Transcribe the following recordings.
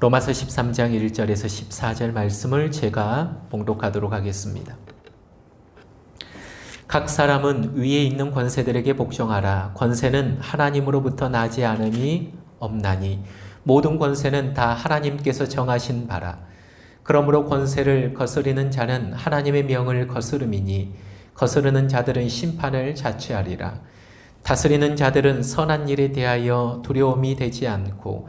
로마서 13장 1절에서 14절 말씀을 제가 봉독하도록 하겠습니다. 각 사람은 위에 있는 권세들에게 복종하라. 권세는 하나님으로부터 나지 않음이 없나니 모든 권세는 다 하나님께서 정하신 바라. 그러므로 권세를 거스리는 자는 하나님의 명을 거스름이니 거스르는 자들은 심판을 자취하리라. 다스리는 자들은 선한 일에 대하여 두려움이 되지 않고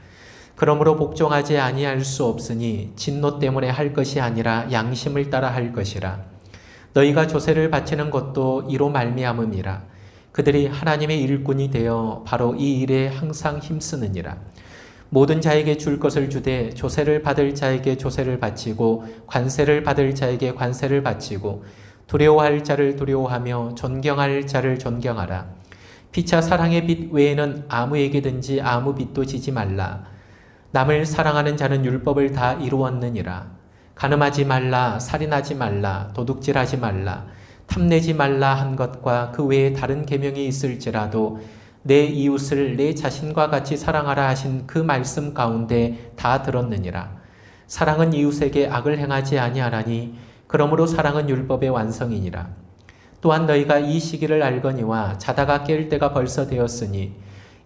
그러므로 복종하지 아니할 수 없으니 진노 때문에 할 것이 아니라 양심을 따라 할 것이라. 너희가 조세를 바치는 것도 이로 말미암음이라. 그들이 하나님의 일꾼이 되어 바로 이 일에 항상 힘쓰느니라. 모든 자에게 줄 것을 주되 조세를 받을 자에게 조세를 바치고 관세를 받을 자에게 관세를 바치고 두려워할 자를 두려워하며 존경할 자를 존경하라. 피차 사랑의 빛 외에는 아무에게든지 아무 빛도 지지 말라. 남을 사랑하는 자는 율법을 다 이루었느니라. 가늠하지 말라, 살인하지 말라, 도둑질하지 말라, 탐내지 말라 한 것과 그 외에 다른 계명이 있을지라도 내 이웃을 내 자신과 같이 사랑하라 하신 그 말씀 가운데 다 들었느니라. 사랑은 이웃에게 악을 행하지 아니하나니 그러므로 사랑은 율법의 완성이니라. 또한 너희가 이 시기를 알거니와 자다가 깰 때가 벌써 되었으니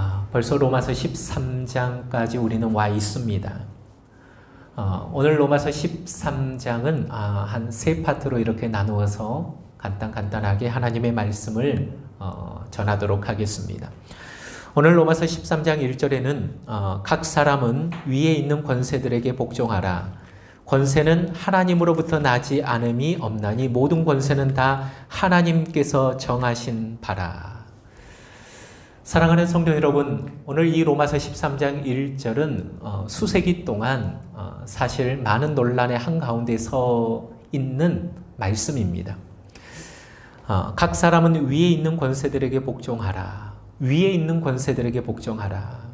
아, 벌써 로마서 13장까지 우리는 와 있습니다. 어, 오늘 로마서 13장은 아, 한세 파트로 이렇게 나누어서 간단 간단하게 하나님의 말씀을 어, 전하도록 하겠습니다. 오늘 로마서 13장 1절에는 어, 각 사람은 위에 있는 권세들에게 복종하라. 권세는 하나님으로부터 나지 않음이 없나니 모든 권세는 다 하나님께서 정하신 바라. 사랑하는 성도 여러분, 오늘 이 로마서 13장 1절은 어, 수세기 동안 어, 사실 많은 논란의 한가운데 서 있는 말씀입니다. 어, 각 사람은 위에 있는 권세들에게 복종하라. 위에 있는 권세들에게 복종하라.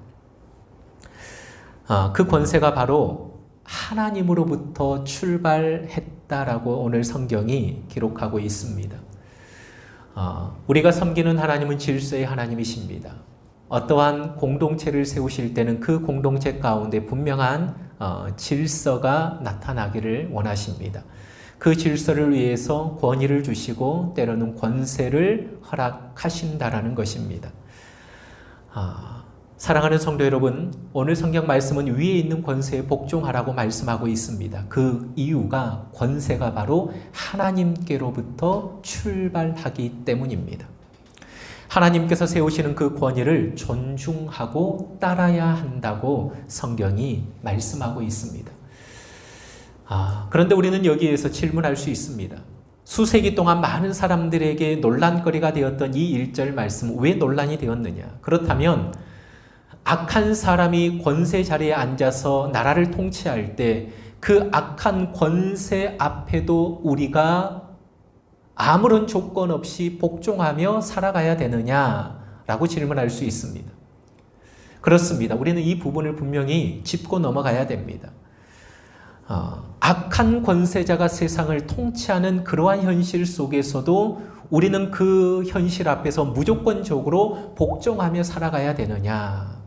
어, 그 권세가 바로 하나님으로부터 출발했다라고 오늘 성경이 기록하고 있습니다. 어, 우리가 섬기는 하나님은 질서의 하나님이십니다. 어떠한 공동체를 세우실 때는 그 공동체 가운데 분명한 어, 질서가 나타나기를 원하십니다. 그 질서를 위해서 권위를 주시고 때로는 권세를 허락하신다라는 것입니다. 아, 사랑하는 성도 여러분, 오늘 성경 말씀은 위에 있는 권세에 복종하라고 말씀하고 있습니다. 그 이유가 권세가 바로 하나님께로부터 출발하기 때문입니다. 하나님께서 세우시는 그 권위를 존중하고 따라야 한다고 성경이 말씀하고 있습니다. 아, 그런데 우리는 여기에서 질문할 수 있습니다. 수세기 동안 많은 사람들에게 논란거리가 되었던 이 1절 말씀 왜 논란이 되었느냐? 그렇다면 악한 사람이 권세 자리에 앉아서 나라를 통치할 때 그 악한 권세 앞에도 우리가 아무런 조건 없이 복종하며 살아가야 되느냐라고 질문할 수 있습니다. 그렇습니다. 우리는 이 부분을 분명히 짚고 넘어가야 됩니다. 어, 악한 권세자가 세상을 통치하는 그러한 현실 속에서도 우리는 그 현실 앞에서 무조건적으로 복종하며 살아가야 되느냐?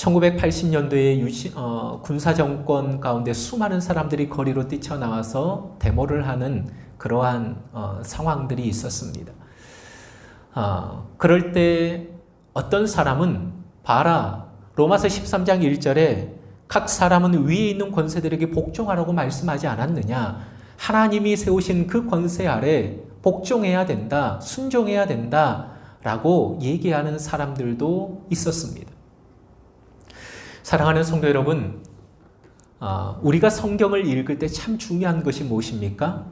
1980년도에 유시, 어, 군사정권 가운데 수많은 사람들이 거리로 뛰쳐나와서 데모를 하는 그러한 어, 상황들이 있었습니다. 어, 그럴 때 어떤 사람은 봐라 로마서 13장 1절에 각 사람은 위에 있는 권세들에게 복종하라고 말씀하지 않았느냐? 하나님이 세우신 그 권세 아래 복종해야 된다, 순종해야 된다, 라고 얘기하는 사람들도 있었습니다. 사랑하는 성도 여러분, 아, 우리가 성경을 읽을 때 참 중요한 것이 무엇입니까?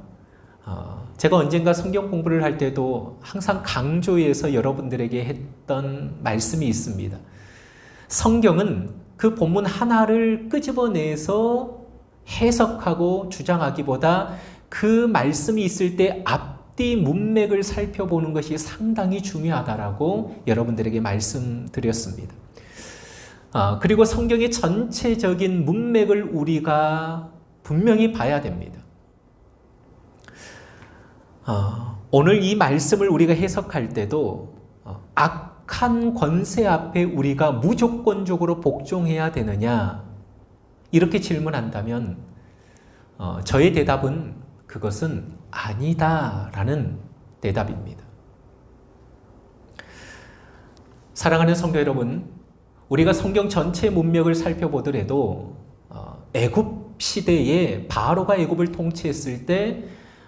아, 제가 언젠가 성경 공부를 할 때도 항상 강조해서 여러분들에게 했던 말씀이 있습니다. 성경은 그 본문 하나를 끄집어내서 해석하고 주장하기보다 그 말씀이 있을 때 앞뒤 문맥을 살펴보는 것이 상당히 중요하다라고 여러분들에게 말씀드렸습니다. 아, 그리고 성경의 전체적인 문맥을 우리가 분명히 봐야 됩니다. 아, 오늘 이 말씀을 우리가 해석할 때도 어, 악한 권세 앞에 우리가 무조건적으로 복종해야 되느냐 이렇게 질문한다면 어, 저의 대답은 그것은 아니다라는 대답입니다. 사랑하는 성도 여러분, 우리가 성경 전체 문맥을 살펴보더라도 어, 애굽 시대에 바로가 애굽을 통치했을 때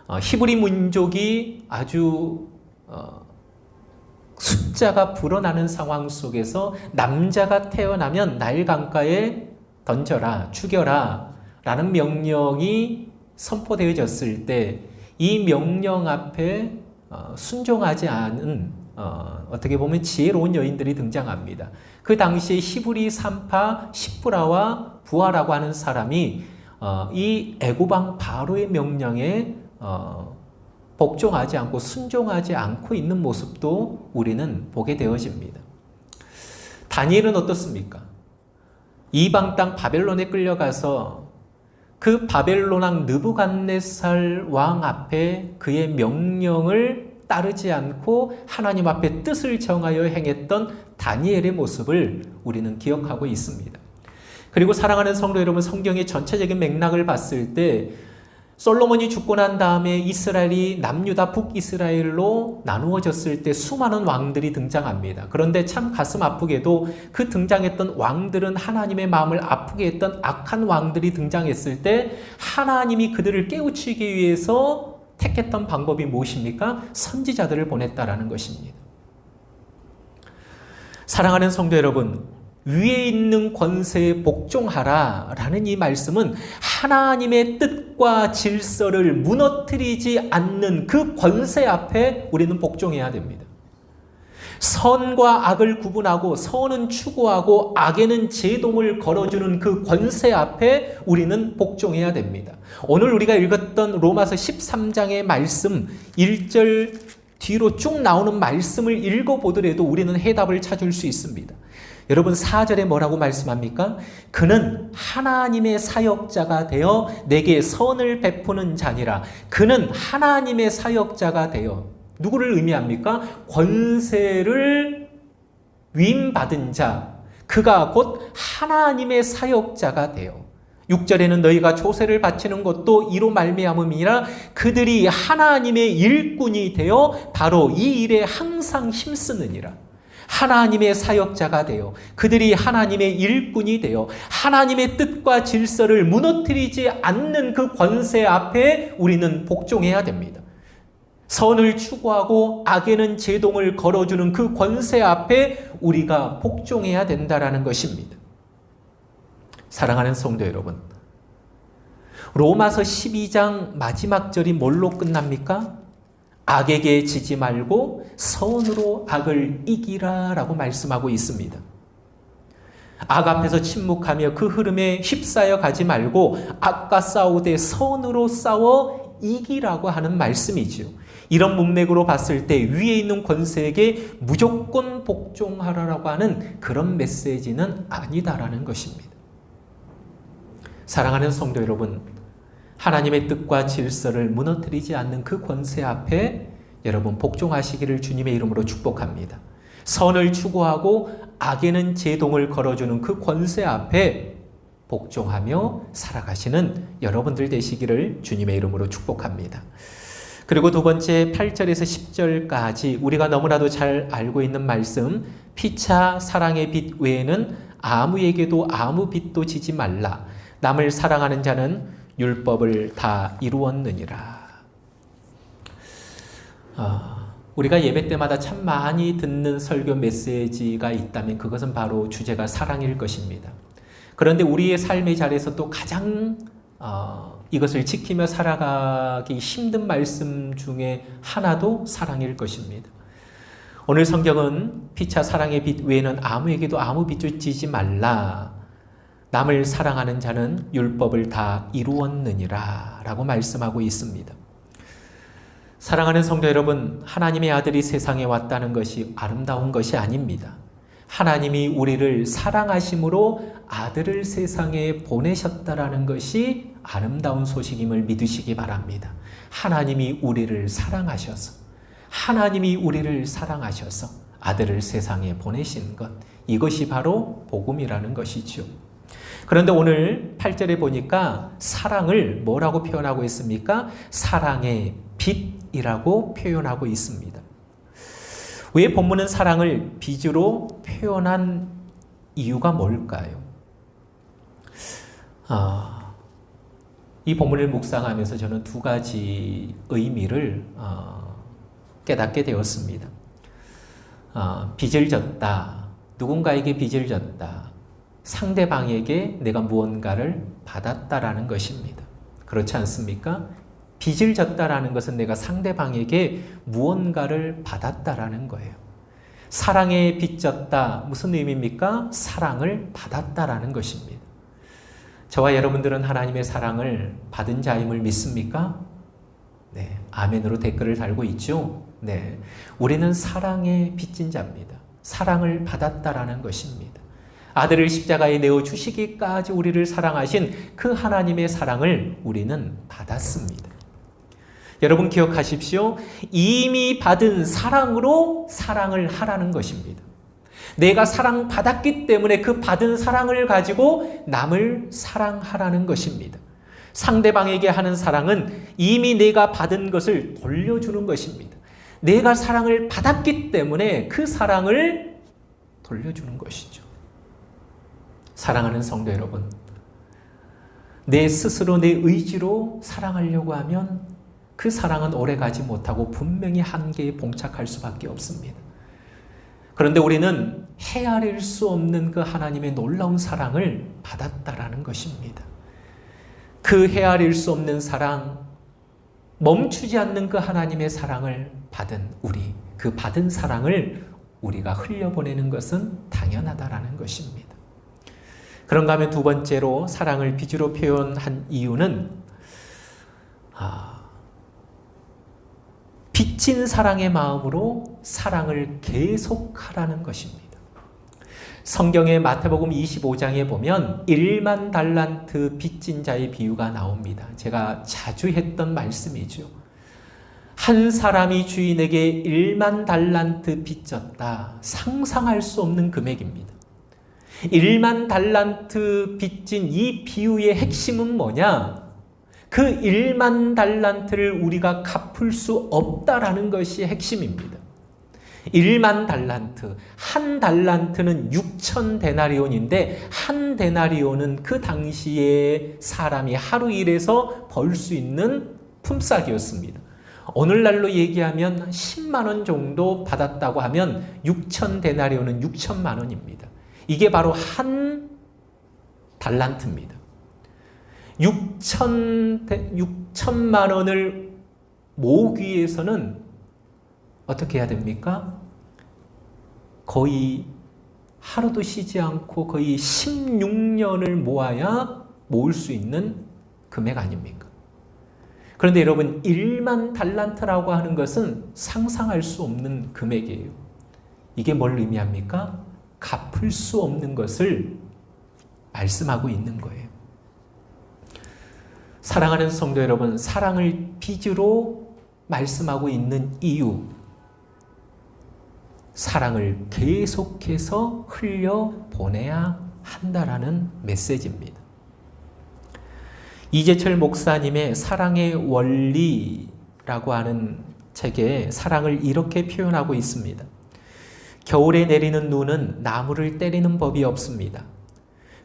어, 히브리 민족이 아주 어, 숫자가 불어나는 상황 속에서 남자가 태어나면 나일 강가에 던져라, 죽여라 라는 명령이 선포되어졌을 때 이 명령 앞에 어, 순종하지 않은 어, 어떻게 보면 지혜로운 여인들이 등장합니다. 그 당시에 히브리 산파 시프라와 부하라고 하는 사람이 어, 이 애고방 바로의 명령에 어, 복종하지 않고 순종하지 않고 있는 모습도 우리는 보게 되어집니다. 다니엘은 어떻습니까? 이방 땅 바벨론에 끌려가서 그 바벨론 왕 느부갓네살 왕 앞에 그의 명령을 따르지 않고 하나님 앞에 뜻을 정하여 행했던 다니엘의 모습을 우리는 기억하고 있습니다. 그리고 사랑하는 성도 여러분, 성경의 전체적인 맥락을 봤을 때 솔로몬이 죽고 난 다음에 이스라엘이 남유다 북이스라엘로 나누어졌을 때 수많은 왕들이 등장합니다. 그런데 참 가슴 아프게도 그 등장했던 왕들은 하나님의 마음을 아프게 했던 악한 왕들이 등장했을 때 하나님이 그들을 깨우치기 위해서 택했던 방법이 무엇입니까? 선지자들을 보냈다라는 것입니다. 사랑하는 성도 여러분, 위에 있는 권세에 복종하라 라는 이 말씀은 하나님의 뜻과 질서를 무너뜨리지 않는 그 권세 앞에 우리는 복종해야 됩니다. 선과 악을 구분하고 선은 추구하고 악에는 제동을 걸어주는 그 권세 앞에 우리는 복종해야 됩니다. 오늘 우리가 읽었던 로마서 13장의 말씀 1절 뒤로 쭉 나오는 말씀을 읽어보더라도 우리는 해답을 찾을 수 있습니다. 여러분 4절에 뭐라고 말씀합니까? 그는 하나님의 사역자가 되어 내게 선을 베푸는 자니라. 그는 하나님의 사역자가 되어 누구를 의미합니까? 권세를 위임받은 자. 그가 곧 하나님의 사역자가 되어 6절에는 너희가 조세를 바치는 것도 이로 말미암음이라 그들이 하나님의 일꾼이 되어 바로 이 일에 항상 힘쓰느니라. 하나님의 사역자가 되어 그들이 하나님의 일꾼이 되어 하나님의 뜻과 질서를 무너뜨리지 않는 그 권세 앞에 우리는 복종해야 됩니다. 선을 추구하고 악에는 제동을 걸어주는 그 권세 앞에 우리가 복종해야 된다라는 것입니다. 사랑하는 성도 여러분, 로마서 12장 마지막 절이 뭘로 끝납니까? 악에게 지지 말고 선으로 악을 이기라 라고 말씀하고 있습니다. 악 앞에서 침묵하며 그 흐름에 휩싸여 가지 말고 악과 싸우되 선으로 싸워 이기라고 하는 말씀이지요. 이런 문맥으로 봤을 때 위에 있는 권세에게 무조건 복종하라라고 하는 그런 메시지는 아니다라는 것입니다. 사랑하는 성도 여러분, 하나님의 뜻과 질서를 무너뜨리지 않는 그 권세 앞에 여러분 복종하시기를 주님의 이름으로 축복합니다. 선을 추구하고 악에는 제동을 걸어주는 그 권세 앞에 복종하며 살아가시는 여러분들 되시기를 주님의 이름으로 축복합니다. 그리고 두 번째 8절에서 10절까지 우리가 너무나도 잘 알고 있는 말씀 피차 사랑의 빛 외에는 아무에게도 아무 빛도 지지 말라. 남을 사랑하는 자는 율법을 다 이루었느니라. 아, 우리가 예배 때마다 참 많이 듣는 설교 메시지가 있다면 그것은 바로 주제가 사랑일 것입니다. 그런데 우리의 삶의 자리에서 또 가장 어, 이것을 지키며 살아가기 힘든 말씀 중에 하나도 사랑일 것입니다. 오늘 성경은 피차 사랑의 빛 외에는 아무에게도 아무 빛을 지지 말라. 남을 사랑하는 자는 율법을 다 이루었느니라 라고 말씀하고 있습니다. 사랑하는 성도 여러분, 하나님의 아들이 세상에 왔다는 것이 아름다운 것이 아닙니다. 하나님이 우리를 사랑하심으로 아들을 세상에 보내셨다라는 것이 아름다운 소식임을 믿으시기 바랍니다. 하나님이 우리를 사랑하셔서 하나님이 우리를 사랑하셔서 아들을 세상에 보내신 것 이것이 바로 복음이라는 것이죠. 그런데 오늘 8절에 보니까 사랑을 뭐라고 표현하고 있습니까? 사랑의 빛이라고 표현하고 있습니다. 왜 본문은 사랑을 빛으로 표현한 이유가 뭘까요? 아, 이 본문을 묵상하면서 저는 두 가지 의미를 어, 깨닫게 되었습니다. 어, 빚을 졌다. 누군가에게 빚을 졌다. 상대방에게 내가 무언가를 받았다라는 것입니다. 그렇지 않습니까? 빚을 졌다라는 것은 내가 상대방에게 무언가를 받았다라는 거예요. 사랑에 빚졌다 무슨 의미입니까? 사랑을 받았다라는 것입니다. 저와 여러분들은 하나님의 사랑을 받은 자임을 믿습니까? 네, 아멘으로 댓글을 달고 있죠. 네, 우리는 사랑에 빚진 자입니다. 사랑을 받았다라는 것입니다. 아들을 십자가에 내어 주시기까지 우리를 사랑하신 그 하나님의 사랑을 우리는 받았습니다. 여러분 기억하십시오. 이미 받은 사랑으로 사랑을 하라는 것입니다. 내가 사랑받았기 때문에 그 받은 사랑을 가지고 남을 사랑하라는 것입니다. 상대방에게 하는 사랑은 이미 내가 받은 것을 돌려주는 것입니다. 내가 사랑을 받았기 때문에 그 사랑을 돌려주는 것이죠. 사랑하는 성도 여러분, 내 스스로 내 의지로 사랑하려고 하면 그 사랑은 오래 가지 못하고 분명히 한계에 봉착할 수밖에 없습니다. 그런데 우리는 헤아릴 수 없는 그 하나님의 놀라운 사랑을 받았다라는 것입니다. 그 헤아릴 수 없는 사랑, 멈추지 않는 그 하나님의 사랑을 받은 우리, 그 받은 사랑을 우리가 흘려보내는 것은 당연하다라는 것입니다. 그런가 하면 두 번째로 사랑을 빚으로 표현한 이유는 아, 빚진 사랑의 마음으로 사랑을 계속하라는 것입니다. 성경의 마태복음 25장에 보면 1만 달란트 빚진 자의 비유가 나옵니다. 제가 자주 했던 말씀이죠. 한 사람이 주인에게 1만 달란트 빚졌다. 상상할 수 없는 금액입니다. 1만 달란트 빚진 이 비유의 핵심은 뭐냐? 그 1만 달란트를 우리가 갚을 수 없다라는 것이 핵심입니다. 1만 달란트, 한 달란트는 6천 데나리온인데 한 데나리온은 그 당시에 사람이 하루 일해서 벌 수 있는 품삯이었습니다. 오늘날로 얘기하면 10만 원 정도 받았다고 하면 6천 데나리온은 6천만 원입니다. 이게 바로 한 달란트입니다. 6천, 6천만 원을 모으기 위해서는 어떻게 해야 됩니까? 거의 하루도 쉬지 않고 거의 16년을 모아야 모을 수 있는 금액 아닙니까? 그런데 여러분, 1만 달란트라고 하는 것은 상상할 수 없는 금액이에요. 이게 뭘 의미합니까? 갚을 수 없는 것을 말씀하고 있는 거예요. 사랑하는 성도 여러분, 사랑을 빚으로 말씀하고 있는 이유, 사랑을 계속해서 흘려 보내야 한다라는 메시지입니다. 이재철 목사님의 사랑의 원리라고 하는 책에 사랑을 이렇게 표현하고 있습니다. 겨울에 내리는 눈은 나무를 때리는 법이 없습니다.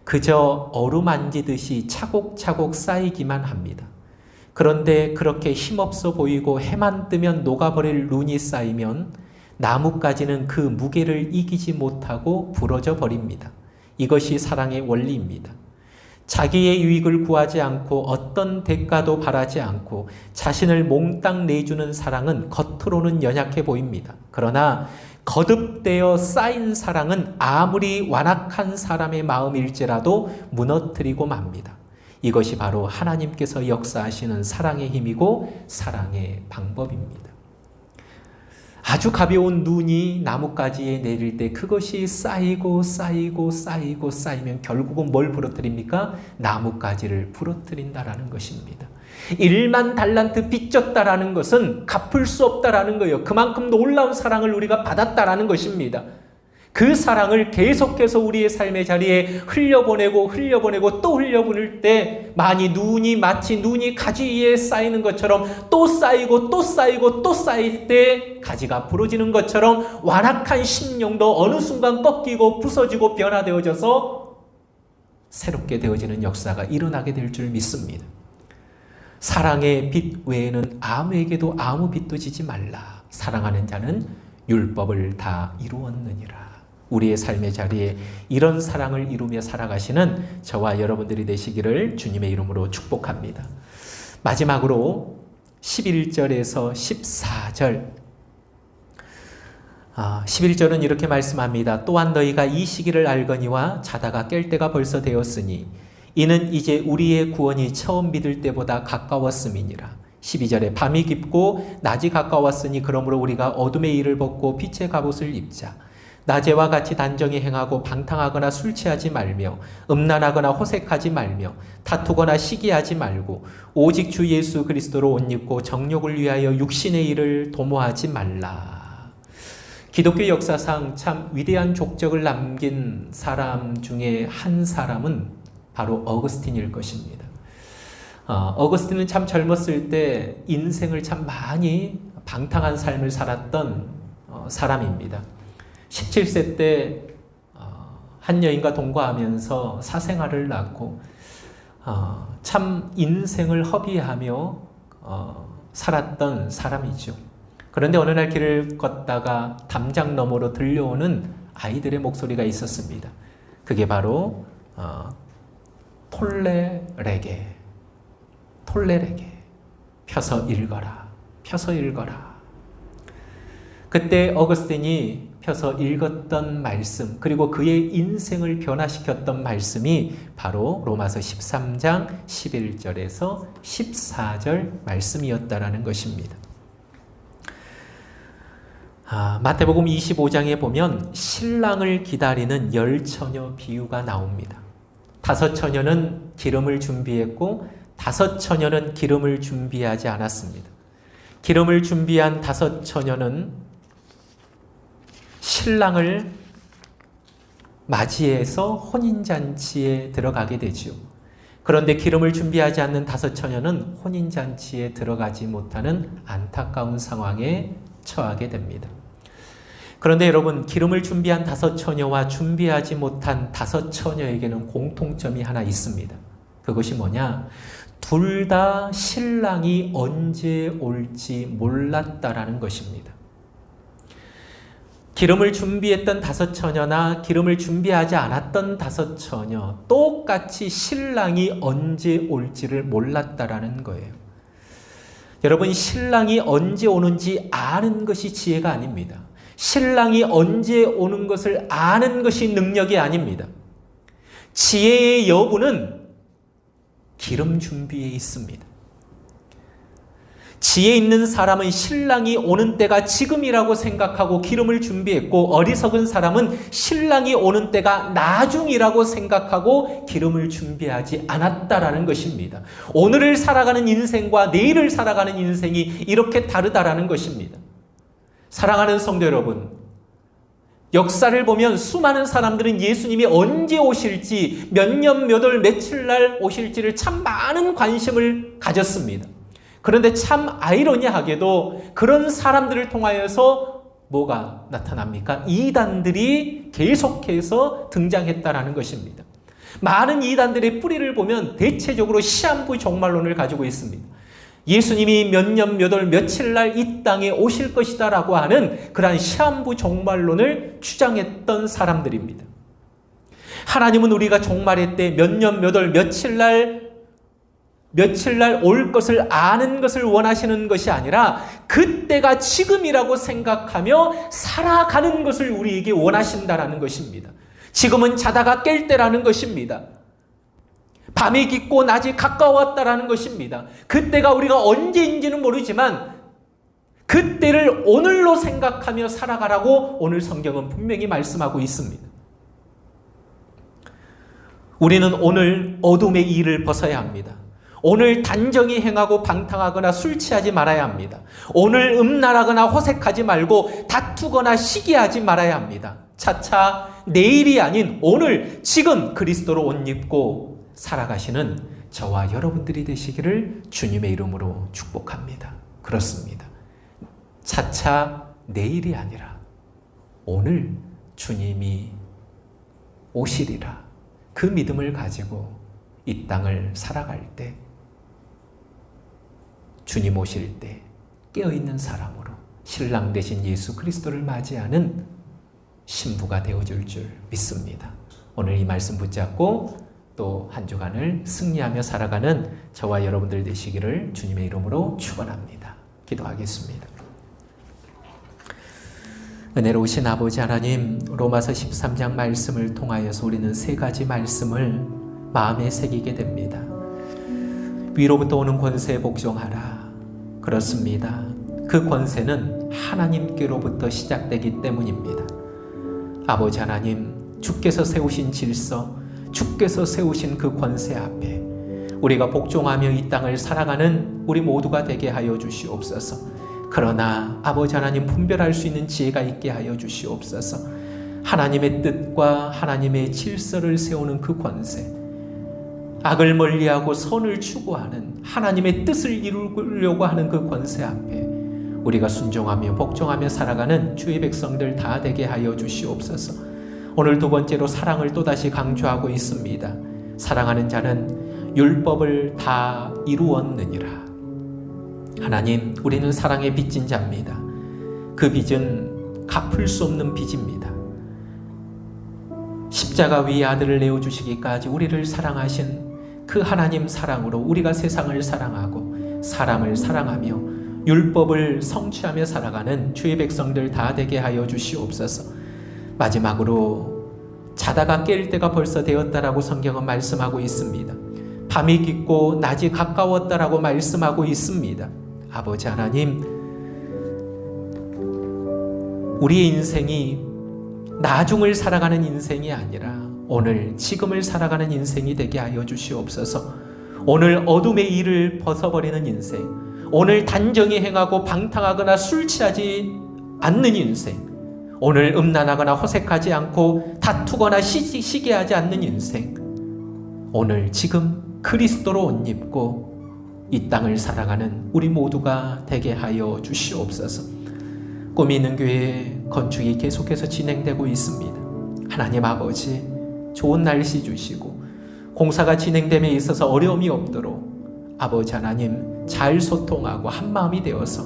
그저 어루만지듯이 차곡차곡 쌓이기만 합니다. 그런데 그렇게 힘없어 보이고 해만 뜨면 녹아버릴 눈이 쌓이면 나무까지는 그 무게를 이기지 못하고 부러져 버립니다. 이것이 사랑의 원리입니다. 자기의 유익을 구하지 않고 어떤 대가도 바라지 않고 자신을 몽땅 내주는 사랑은 겉으로는 연약해 보입니다. 그러나 거듭되어 쌓인 사랑은 아무리 완악한 사람의 마음일지라도 무너뜨리고 맙니다. 이것이 바로 하나님께서 역사하시는 사랑의 힘이고 사랑의 방법입니다. 아주 가벼운 눈이 나뭇가지에 내릴 때 그것이 쌓이고 쌓이고 쌓이고 쌓이면 결국은 뭘 부러뜨립니까? 나뭇가지를 부러뜨린다라는 것입니다. 1만 달란트 빚졌다라는 것은 갚을 수 없다라는 거예요. 그만큼 놀라운 사랑을 우리가 받았다라는 것입니다. 그 사랑을 계속해서 우리의 삶의 자리에 흘려보내고 흘려보내고 또 흘려보낼 때 많이 눈이 마치 눈이 가지 위에 쌓이는 것처럼 또 쌓이고 또 쌓이고 또 쌓일 때 가지가 부러지는 것처럼 완악한 심령도 어느 순간 꺾이고 부서지고 변화되어져서 새롭게 되어지는 역사가 일어나게 될 줄 믿습니다. 사랑의 빛 외에는 아무에게도 아무 빛도 지지 말라. 사랑하는 자는 율법을 다 이루었느니라. 우리의 삶의 자리에 이런 사랑을 이루며 살아가시는 저와 여러분들이 되시기를 주님의 이름으로 축복합니다. 마지막으로 11절에서 14절. 아, 11절은 이렇게 말씀합니다. 또한 너희가 이 시기를 알거니와 자다가 깰 때가 벌써 되었으니 이는 이제 우리의 구원이 처음 믿을 때보다 가까웠음이니라. 12절에 밤이 깊고 낮이 가까웠으니 그러므로 우리가 어둠의 일을 벗고 빛의 갑옷을 입자. 낮에와 같이 단정히 행하고 방탕하거나 술 취하지 말며 음란하거나 호색하지 말며 다투거나 시기하지 말고 오직 주 예수 그리스도로 옷 입고 정욕을 위하여 육신의 일을 도모하지 말라. 기독교 역사상 참 위대한 족적을 남긴 사람 중에 한 사람은 바로 어거스틴일 것입니다. 어, 거스틴은참 젊었을 때 인생을 참 많이 방탕한 삶을 살았던 어, 사람입니다. 17세 때한 어, 여인과 동거하면서 사생아를 낳고 어, 참 인생을 허비하며 어, 살았던 사람이죠. 그런데 어느 날 길을 걷다가 담장 너머로 들려오는 아이들의 목소리가 있었습니다. 그게 바로 톨레레게, 톨레레게 펴서 읽어라, 펴서 읽어라. 그때 어거스틴이 펴서 읽었던 말씀, 그리고 그의 인생을 변화시켰던 말씀이 바로 로마서 13장 11절에서 14절 말씀이었다라는 것입니다. 아, 마태복음 25장에 보면 신랑을 기다리는 열 처녀 비유가 나옵니다. 다섯 처녀는 기름을 준비했고 다섯 처녀는 기름을 준비하지 않았습니다. 기름을 준비한 다섯 처녀는 신랑을 맞이해서 혼인잔치에 들어가게 되지요. 그런데 기름을 준비하지 않는 다섯 처녀는 혼인잔치에 들어가지 못하는 안타까운 상황에 처하게 됩니다. 그런데 여러분, 기름을 준비한 다섯 처녀와 준비하지 못한 다섯 처녀에게는 공통점이 하나 있습니다. 그것이 뭐냐? 둘 다 신랑이 언제 올지 몰랐다라는 것입니다. 기름을 준비했던 다섯 처녀나 기름을 준비하지 않았던 다섯 처녀 똑같이 신랑이 언제 올지를 몰랐다라는 거예요. 여러분 신랑이 언제 오는지 아는 것이 지혜가 아닙니다. 신랑이 언제 오는 것을 아는 것이 능력이 아닙니다. 지혜의 여부는 기름 준비에 있습니다. 지혜 있는 사람은 신랑이 오는 때가 지금이라고 생각하고 기름을 준비했고 어리석은 사람은 신랑이 오는 때가 나중이라고 생각하고 기름을 준비하지 않았다라는 것입니다. 오늘을 살아가는 인생과 내일을 살아가는 인생이 이렇게 다르다라는 것입니다. 사랑하는 성도 여러분, 역사를 보면 수많은 사람들은 예수님이 언제 오실지 몇 년, 몇 월, 며칠 날 오실지를 참 많은 관심을 가졌습니다. 그런데 참 아이러니하게도 그런 사람들을 통하여서 뭐가 나타납니까? 이단들이 계속해서 등장했다라는 것입니다. 많은 이단들의 뿌리를 보면 대체적으로 시한부 종말론을 가지고 있습니다. 예수님이 몇 년, 몇 월, 며칠 날 이 땅에 오실 것이다 라고 하는 그러한 시한부 종말론을 주장했던 사람들입니다. 하나님은 우리가 종말의 때 몇 년, 몇 월, 며칠 날 며칠 날 올 것을 아는 것을 원하시는 것이 아니라 그때가 지금이라고 생각하며 살아가는 것을 우리에게 원하신다라는 것입니다. 지금은 자다가 깰 때라는 것입니다. 밤이 깊고 낮이 가까웠다라는 것입니다. 그때가 우리가 언제인지는 모르지만 그때를 오늘로 생각하며 살아가라고 오늘 성경은 분명히 말씀하고 있습니다. 우리는 오늘 어둠의 일을 벗어야 합니다. 오늘 단정히 행하고 방탕하거나 술 취하지 말아야 합니다. 오늘 음란하거나 호색하지 말고 다투거나 시기하지 말아야 합니다. 차차 내일이 아닌 오늘 지금 그리스도로 옷 입고 살아가시는 저와 여러분들이 되시기를 주님의 이름으로 축복합니다. 그렇습니다. 차차 내일이 아니라 오늘 주님이 오시리라. 그 믿음을 가지고 이 땅을 살아갈 때 주님 오실 때 깨어있는 사람으로 신랑 되신 예수 그리스도를 맞이하는 신부가 되어줄 줄 믿습니다. 오늘 이 말씀 붙잡고 또 한 주간을 승리하며 살아가는 저와 여러분들 되시기를 주님의 이름으로 축원합니다. 기도하겠습니다. 은혜로우신 아버지 하나님 로마서 13장 말씀을 통하여서 우리는 세 가지 말씀을 마음에 새기게 됩니다. 위로부터 오는 권세에 복종하라. 그렇습니다. 그 권세는 하나님께로부터 시작되기 때문입니다. 아버지 하나님, 주께서 세우신 질서, 주께서 세우신 그 권세 앞에 우리가 복종하며 이 땅을 살아가는 우리 모두가 되게 하여 주시옵소서. 그러나 아버지 하나님 분별할 수 있는 지혜가 있게 하여 주시옵소서. 하나님의 뜻과 하나님의 질서를 세우는 그 권세, 악을 멀리하고 선을 추구하는 하나님의 뜻을 이루려고 하는 그 권세 앞에 우리가 순종하며 복종하며 살아가는 주의 백성들 다 되게 하여 주시옵소서. 오늘 두 번째로 사랑을 또다시 강조하고 있습니다. 사랑하는 자는 율법을 다 이루었느니라. 하나님, 우리는 사랑에 빚진 자입니다. 그 빚은 갚을 수 없는 빚입니다. 십자가 위에 아들을 내어주시기까지 우리를 사랑하신 그 하나님 사랑으로 우리가 세상을 사랑하고 사람을 사랑하며 율법을 성취하며 살아가는 주의 백성들 다 되게 하여 주시옵소서. 마지막으로 자다가 깰 때가 벌써 되었다라고 성경은 말씀하고 있습니다. 밤이 깊고 낮이 가까웠다라고 말씀하고 있습니다. 아버지 하나님, 우리의 인생이 나중을 살아가는 인생이 아니라 오늘 지금을 살아가는 인생이 되게 하여 주시옵소서. 오늘 어둠의 일을 벗어버리는 인생, 오늘 단정히 행하고 방탕하거나 술 취하지 않는 인생, 오늘 음란하거나 호색하지 않고 다투거나 시, 시기하지 않는 인생, 오늘 지금 그리스도로 옷 입고 이 땅을 살아가는 우리 모두가 되게 하여 주시옵소서. 꿈이 있는 교회 건축이 계속해서 진행되고 있습니다. 하나님 아버지, 좋은 날씨 주시고 공사가 진행됨에 있어서 어려움이 없도록 아버지 하나님 잘 소통하고 한 마음이 되어서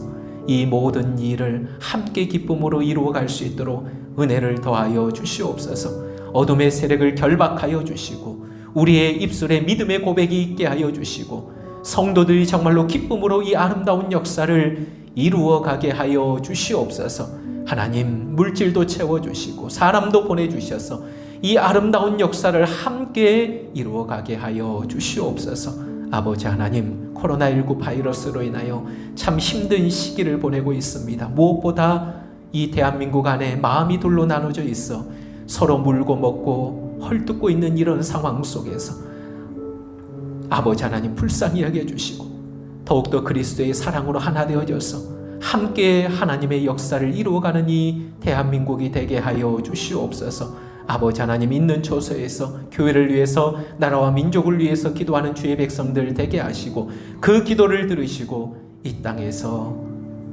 이 모든 일을 함께 기쁨으로 이루어 갈 수 있도록 은혜를 더하여 주시옵소서. 어둠의 세력을 결박하여 주시고 우리의 입술에 믿음의 고백이 있게 하여 주시고 성도들이 정말로 기쁨으로 이 아름다운 역사를 이루어 가게 하여 주시옵소서. 하나님 물질도 채워 주시고 사람도 보내 주셔서 이 아름다운 역사를 함께 이루어 가게 하여 주시옵소서. 아버지 하나님, 코로나19 바이러스로 인하여 참 힘든 시기를 보내고 있습니다. 무엇보다 이 대한민국 안에 마음이 둘로 나눠져 있어 서로 물고 먹고 헐뜯고 있는 이런 상황 속에서 아버지 하나님 불쌍히 여겨 주시고 더욱더 그리스도의 사랑으로 하나 되어져서 함께 하나님의 역사를 이루어가는 이 대한민국이 되게 하여 주시옵소서. 아버지 하나님 있는 처소에서 교회를 위해서 나라와 민족을 위해서 기도하는 주의 백성들 되게 하시고 그 기도를 들으시고 이 땅에서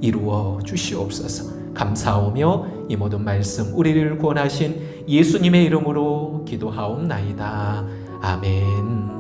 이루어 주시옵소서. 감사하오며 이 모든 말씀 우리를 구원하신 예수님의 이름으로 기도하옵나이다. 아멘.